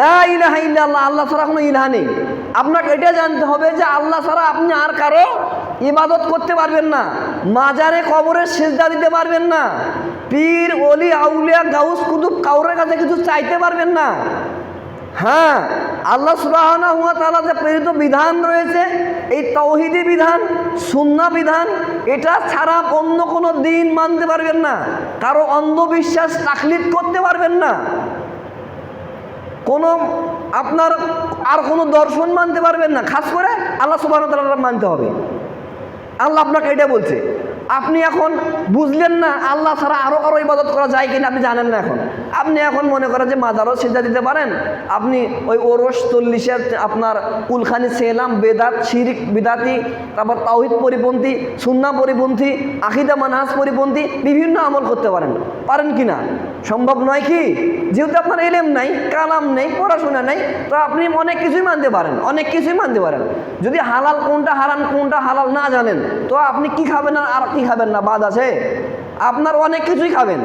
লা ইলাহা ইল্লাল্লাহ, আল্লাহ ছাড়া কোনো ইলাহা নেই। আপনাকে এটা জানতে হবে যে আল্লাহ ছাড়া আপনি আর কারও ইবাদত করতে পারবেন না, মাজারে কবরে সেজদা দিতে পারবেন না, পীর অলি আউলিয়া, গাউস, কুতুব, কাউরের কাছে কিছু চাইতে পারবেন না। হ্যাঁ আল্লাহ সুবাহনা হুয়া তালা যে প্রেরিত বিধান রয়েছে, এই তৌহিদি বিধান সুন্না বিধান, এটা ছাড়া অন্য কোনো দিন মানতে পারবেন না, কারও অন্ধবিশ্বাস তাকলিদ করতে পারবেন না। কোনো আপনার আর কোনো দর্শন মানতে পারবেন না। খাস করে আল্লাহ সুবাহ মানতে হবে। আল্লাহ আপনাকে এটা বলছে। আপনি এখন বুঝলেন না, আল্লাহ ছাড়া আরও কারও ইবাদত করা যায় কিনা আপনি জানেন না এখন। আপনি এখন মনে করেন যে মাজারও সেজা দিতে পারেন। আপনি ওই ওরস চল্লিশের আপনার কুলখানি সেলাম, বেদাত, শিরিক, বিদাতি, তারপর তাওহিদ পরিপন্থী সুন্না পরিপন্থী, আকিদা, মানহাজ পরিপন্থী বিভিন্ন আমল করতে পারেন। পারেন কি না সম্ভব নয় কি? যেহেতু আপনার এলেম নাই, কালাম নেই, পড়াশোনা নেই, তো আপনি অনেক কিছুই মানতে পারেন, অনেক কিছুই মানতে পারেন। যদি হালাল কোনটা হারান কোনটা হালাল না জানেন, তো আপনি কি খাবেন আর কি খাবেন না বাদ আছে। আপনার অনেক কিছুই খাবেন।